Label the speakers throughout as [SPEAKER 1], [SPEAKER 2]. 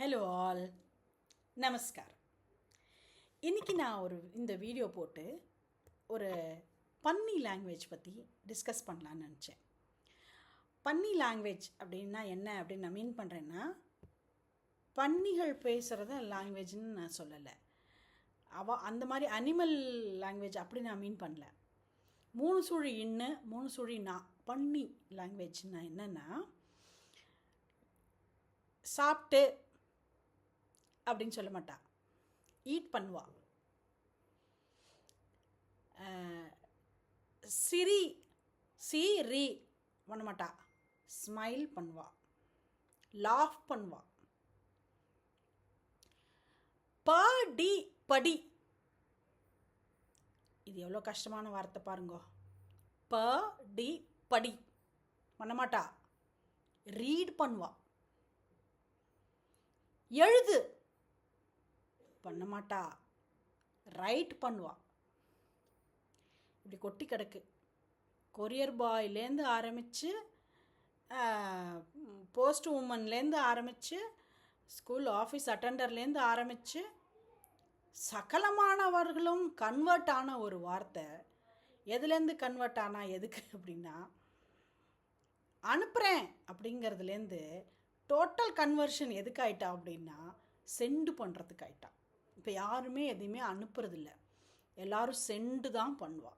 [SPEAKER 1] Hello all நமஸ்கார் இன்றைக்கி நான் ஒரு இந்த வீடியோ போட்டு ஒரு பன்னி லாங்குவேஜ் பற்றி டிஸ்கஸ் பண்ணலான்னு நினச்சேன். பன்னி லாங்குவேஜ் அப்படின்னா என்ன அப்படின்னு நான் மீன் பண்ணுறேன்னா பன்னிகள் பேசுகிறத லாங்குவேஜ்னு நான் சொல்லலை. அவ அந்த மாதிரி அனிமல் லாங்குவேஜ் அப்படி நான் மீன் பண்ணல. மூணு சுழி இன்னு மூணு சுழி நான் பன்னி லாங்குவேஜ்னா என்னென்னா சாப்பிட்டு அப்படின்னு சொல்ல மாட்டா. ஈட் பண்ணுவா. சிரி சி ரி பண்ண மாட்டா. ஸ்மைல் பண்ணுவா. லாஃப் பண்ணுவா. படி படி. இது எவ்வளோ கஷ்டமான வார்த்தை பாருங்க. ப டி படி. பண்ண மாட்டா. ரீட் பண்ணுவா. எழுது. பண்ண மாட்டா ரைட் பண்ணுவா. இப்படி கொட்டி கிடக்கு. கொரியர் பாய்லேருந்து ஆரம்பித்து போஸ்ட் உமன்லேருந்து ஆரம்பித்து ஸ்கூல் ஆஃபீஸ் அட்டெண்டர்லேருந்து ஆரம்பித்து சகலமானவர்களும் கன்வெர்ட் ஆன ஒரு வார்த்தை. எதுலேருந்து கன்வெர்ட் ஆனால் எதுக்கு அப்படின்னா அனுப்புகிறேன் அப்படிங்கிறதுலேருந்து டோட்டல் கன்வர்ஷன் எதுக்கு ஆயிட்டா அப்படின்னா சென்டு பண்ணுறதுக்கு ஆயிட்டா. இப்போ யாருமே எதையுமே அனுப்புறதில்ல. எல்லாரும் செண்டு தான் பண்ணுவா.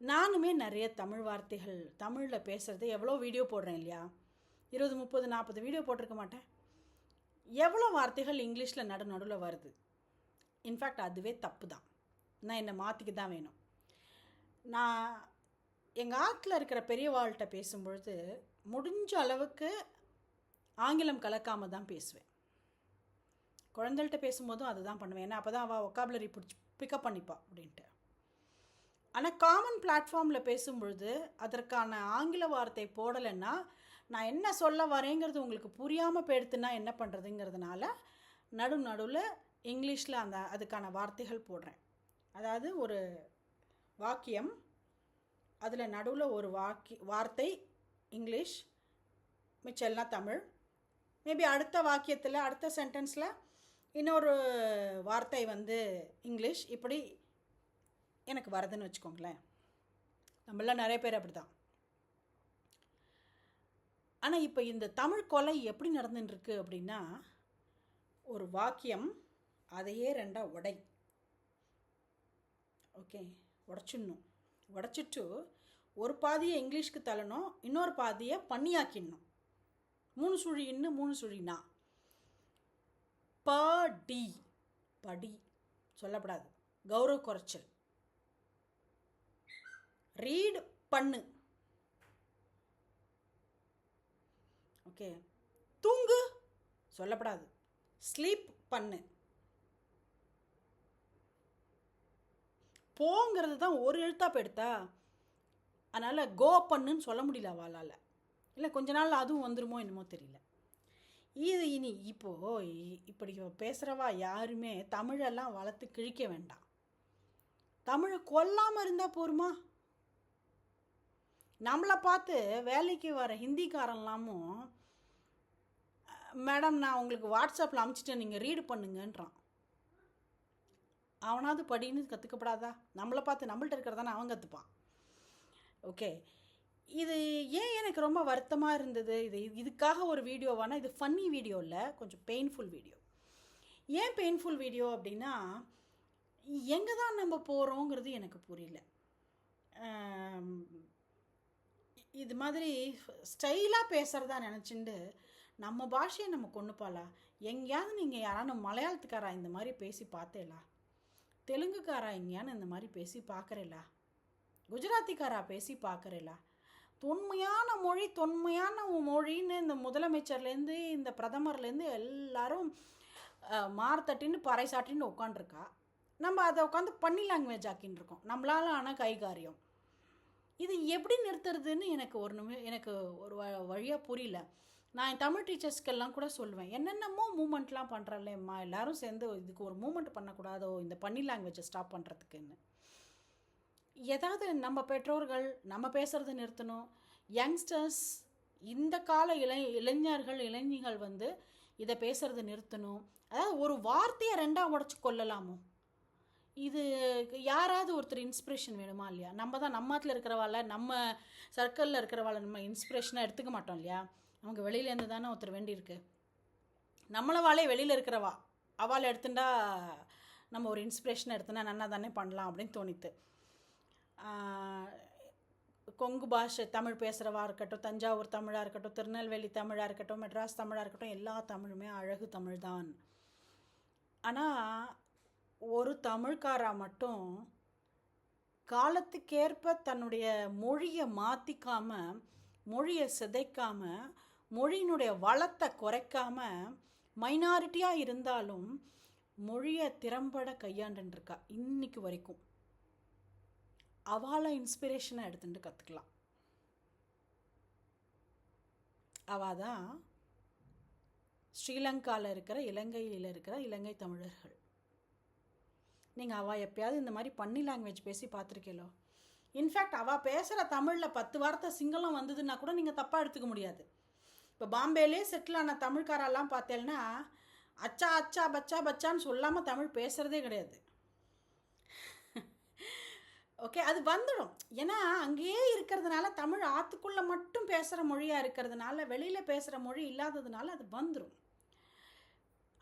[SPEAKER 1] நானுமே நிறைய தமிழ் வார்த்தைகள் தமிழில் பேசுகிறது எவ்வளோ வீடியோ போடுறேன் இல்லையா? இருபது முப்பது நாற்பது வீடியோ போட்டிருக்க மாட்டேன். எவ்வளோ வார்த்தைகள் இங்கிலீஷில் நடு நடுவில் வருது. இன்ஃபேக்ட் அதுவே தப்பு தான். நான் என்னை மாற்றிக்க தான் வேணும். நான் எங்கள் ஆற்றில் இருக்கிற பெரியவாள்கிட்ட பேசும்பொழுது முடிஞ்ச அளவுக்கு ஆங்கிலம் கலக்காமல் தான் பேசுவேன். குழந்தைகள்கிட்ட பேசும்போதும் அதுதான் பண்ணுவேன். ஏன்னா அப்போ தான் அவள் ஒக்காபுலரி பிடிச்சி பிக்கப் பண்ணிப்பா அப்படின்ட்டு. ஆனால் காமன் பிளாட்ஃபார்மில் பேசும்பொழுது அதற்கான ஆங்கில வார்த்தை போடலைன்னா நான் என்ன சொல்ல வரேங்கிறது உங்களுக்கு புரியாமல் போயிடுத்துனா என்ன பண்ணுறதுங்கிறதுனால நடு நடுவில் இங்கிலீஷில் அந்த அதுக்கான வார்த்தைகள் போடுறேன். அதாவது ஒரு வாக்கியம் அதில் நடுவில் ஒரு வாக்கி வார்த்தை இங்கிலீஷ் மிச்சம் எல்லாம் தமிழ். மேபி அடுத்த வாக்கியத்தில் அடுத்த சென்டென்ஸில் இன்னொரு வார்த்தை வந்து இங்கிலீஷ். இப்படி எனக்கு வருதுன்னு வச்சுக்கோங்களேன். நம்மளாம் நிறைய பேர் அப்படி தான் ஆனால் இப்போ இந்த தமிழ் கொலை எப்படி நடந்துட்டுருக்கு அப்படின்னா ஒரு வாக்கியம் அதையே ரெண்டாக உடை. ஓகே உடச்சிடணும். உடச்சிட்டு ஒரு பாதியை இங்கிலீஷ்க்கு தள்ளணும் இன்னொரு பாதியை பண்ணியாக்கிடணும். மூணு சுழி இன்னு மூணு சுழினா பாடி படி சொல்லப்படாது. கௌரவ குறைச்சல். ரீட் பண்ணு. ஓகே தூங்கு சொல்லப்படாது. ஸ்லீப் பண்ணு. போங்கிறது தான் ஒரு எழுத்தா போயிடுத்தா அதனால் கோ பண்ணுன்னு சொல்ல முடியல அவளால். இல்லை கொஞ்ச நாள் அதுவும் வந்துருமோ என்னமோ தெரியல. இது இனி இப்போது இப்படி பேசுகிறவா யாருமே தமிழெல்லாம் வளர்த்து கிழிக்க வேண்டாம். தமிழை கொல்லாமல் இருந்தால் போருமா? நம்மளை பார்த்து வேலைக்கு வர ஹிந்திக்காரன்லாமும் மேடம் நான் உங்களுக்கு வாட்ஸ்அப்பில் அமுச்சிட்டேன் நீங்கள் ரீடு பண்ணுங்கன்றான். அவனாவது படின்னு கற்றுக்கப்படாதா நம்மளை பார்த்து நம்மள்ட்ட இருக்கிறதானே அவன் கற்றுப்பான் ஓகே. இது எனக்கு ரொம்ப வருத்தமாக இருந்தது. இது இதுக்காக ஒரு வீடியோவானா இது ஃபன்னி வீடியோ இல்லை கொஞ்சம் பெயின்ஃபுல் வீடியோ ஏன் பெயின்ஃபுல் வீடியோ அப்படின்னா எங்கே தான் நம்ம போகிறோங்கிறது எனக்கு புரியல. இது மாதிரி ஸ்டைலாக பேசுகிறதா நினச்சிண்டு நம்ம பாஷையை நம்ம கொண்டுப்பாளா எங்கேயாவது நீங்கள் யாரான மலையாளத்துக்காரா இந்த மாதிரி பேசி பார்த்தேலா? தெலுங்குக்காரா எங்கேயானு இந்த மாதிரி பேசி பார்க்குறேலா? குஜராத்திக்காரா பேசி பார்க்குறேலா? தொன்மையான மொழி தொன்மையான மொழின்னு இந்த முதலமைச்சர்லேருந்து இந்த பிரதமர்லேருந்து எல்லாரும் மார்த்தட்டின்னு பறைசாட்டின்னு உட்காண்டிருக்கா நம்ம அதை உட்காந்து பண்ணி லாங்குவேஜ் ஆக்கின்னு இருக்கோம் நம்மளால ஆனால் கைகாரியம். இது எப்படி நிறுத்துறதுன்னு எனக்கு ஒரு நிமி எனக்கு ஒரு வ வழியாக புரியல. நான் என் தமிழ் டீச்சர்ஸ்க்கெல்லாம் கூட சொல்லுவேன் என்னென்னமோ மூமெண்ட்லாம் பண்ணுறல்லேம்மா எல்லாரும் சேர்ந்து இதுக்கு ஒரு மூமெண்ட் பண்ணக்கூடாதோ இந்த பண்ணி லாங்குவேஜை ஸ்டாப் பண்ணுறதுக்குன்னு ஏதாவது நம்ம பெற்றோர்கள் நம்ம பேசுகிறத நிறுத்தணும். யங்ஸ்டர்ஸ் இந்த கால இளை இளைஞர்கள் இளைஞர்கள் வந்து இதை பேசுகிறத நிறுத்தணும். அதாவது ஒரு வார்த்தையை ரெண்டாக உடச்சி கொள்ளலாமோ? இது யாராவது ஒருத்தர் இன்ஸ்பிரேஷன் வேணுமா இல்லையா? நம்ம தான் நம்மாத்தில் இருக்கிறவாள நம்ம சர்க்கிளில் இருக்கிறவாள நம்ம இன்ஸ்பிரேஷனாக எடுத்துக்க மாட்டோம் இல்லையா? நமக்கு வெளியிலேருந்து தானே ஒருத்தர் வேண்டியிருக்கு. நம்மளவாளே வெளியில் இருக்கிறவா? அவளை எடுத்துட்டா நம்ம ஒரு இன்ஸ்பிரேஷன் எடுத்துனா நன்னா தானே பண்ணலாம் அப்படின்னு தோணித்து. கொங்கு பாஷை தமிழ் பேசுகிறவா இருக்கட்டும் தஞ்சாவூர் தமிழாக இருக்கட்டும் திருநெல்வேலி தமிழாக இருக்கட்டும் மெட்ராஸ் தமிழாக இருக்கட்டும் எல்லா தமிழுமே அழகு தமிழ் தான். ஆனால் ஒரு தமிழ்காரா மட்டும் காலத்துக்கேற்ப தன்னுடைய மொழியை மாற்றிக்காம மொழியை சிதைக்காமல் மொழியினுடைய வளத்தை குறைக்காம மைனாரிட்டியாக இருந்தாலும் மொழியை திறம்பட கையாண்டுருக்கா இன்றைக்கு வரைக்கும். அவளை இன்ஸ்பிரேஷனாக எடுத்துட்டு கற்றுக்கலாம் அவள் தான் ஸ்ரீலங்காவில் இருக்கிற இலங்கையில் இருக்கிற இலங்கை தமிழர்கள். நீங்கள் அவள் எப்பயாவது இந்த மாதிரி பண்ணி லாங்குவேஜ் பேசி பார்த்துருக்கீங்களோ? இன்ஃபேக்ட் அவள் பேசுகிற தமிழில் பத்து வார்த்தை சிங்களம் வந்ததுன்னா கூட நீங்கள் தப்பாக எடுத்துக்க முடியாது. இப்போ பாம்பேலே செட்டில் ஆன தமிழ்காரெல்லாம் பார்த்தேன்னா அச்சா அச்சா பச்சா பச்சான்னு சொல்லாமல் தமிழ் பேசுகிறதே கிடையாது. ஓகே அது வந்துடும் ஏன்னா அங்கேயே இருக்கிறதுனால தமிழ் ஆற்றுக்குள்ளே மட்டும் பேசுகிற மொழியாக இருக்கிறதுனால வெளியில் பேசுகிற மொழி இல்லாததுனால அது வந்துடும்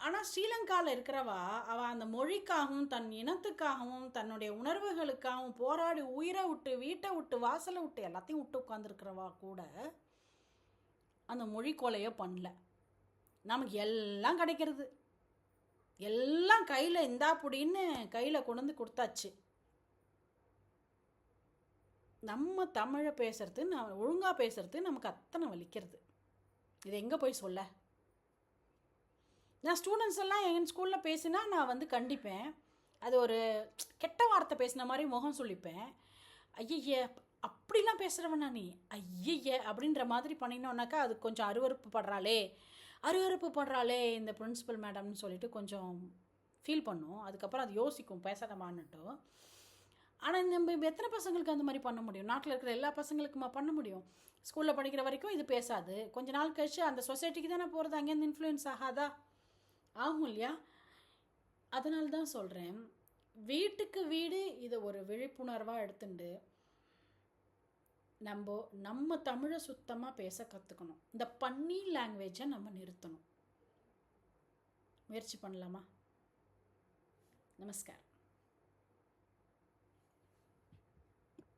[SPEAKER 1] ஆனால் ஸ்ரீலங்காவில் இருக்கிறவா அவள் அந்த மொழிக்காகவும் தன் இனத்துக்காகவும் தன்னுடைய உணர்வுகளுக்காகவும் போராடி உயிரை விட்டு வீட்டை விட்டு வாசலை விட்டு எல்லாத்தையும் விட்டு உட்காந்துருக்கிறவா கூட அந்த மொழி கொலையை பண்ணல. நமக்கு எல்லாம் கிடைக்கிறது. எல்லாம் கையில் இந்தா புடின்னு கையில் கொண்டு வந்து கொடுத்தாச்சு. நம்ம தமிழை பேசுறது நான் ஒழுங்காக பேசுறது நமக்கு அத்தனை வலிக்கிறது. இது எங்கே போய் சொல்ல? நான் ஸ்டூடெண்ட்ஸ் எல்லாம் என் ஸ்கூலில் பேசினா நான் வந்து கண்டிப்பேன். அது ஒரு கெட்ட வார்த்தை பேசின மாதிரி முகம் சொல்லிப்பேன் ஐயய்ய அப்படிலாம் பேசுகிறவனா நீ? ஐயய்ய அப்படின்ற மாதிரி பண்ணினோன்னாக்கா அது கொஞ்சம் அருவறுப்பு படுறாளே. அருவறுப்பு படுறாளே இந்த பிரின்சிபல் மேடம்னு சொல்லிட்டு கொஞ்சம் ஃபீல் பண்ணும். அதுக்கப்புறம் அது யோசிக்கும் பேசாதமான்னுட்டும் ஆனால் நம்ம எத்தனை பசங்களுக்கு அந்த மாதிரி பண்ண முடியும்? நாட்டில் இருக்கிற எல்லா பசங்களுக்குமா பண்ண முடியும்? ஸ்கூலில் படிக்கிற வரைக்கும் இது பேசாது. கொஞ்ச நாள் கழிச்சு அந்த சொசைட்டிக்கு தானே போகிறது அங்கேருந்து இன்ஃப்ளூயன்ஸ் ஆகாதா? ஆகும் இல்லையா? அதனால தான் சொல்கிறேன் வீட்டுக்கு வீடு இதை ஒரு விழிப்புணர்வாக எடுத்துட்டு நம்ம நம்ம தமிழை சுத்தமாக பேச கற்றுக்கணும் இந்த பன்னி லாங்குவேஜை நம்ம நிறுத்தணும். முயற்சி பண்ணலாமா? நமஸ்கார்.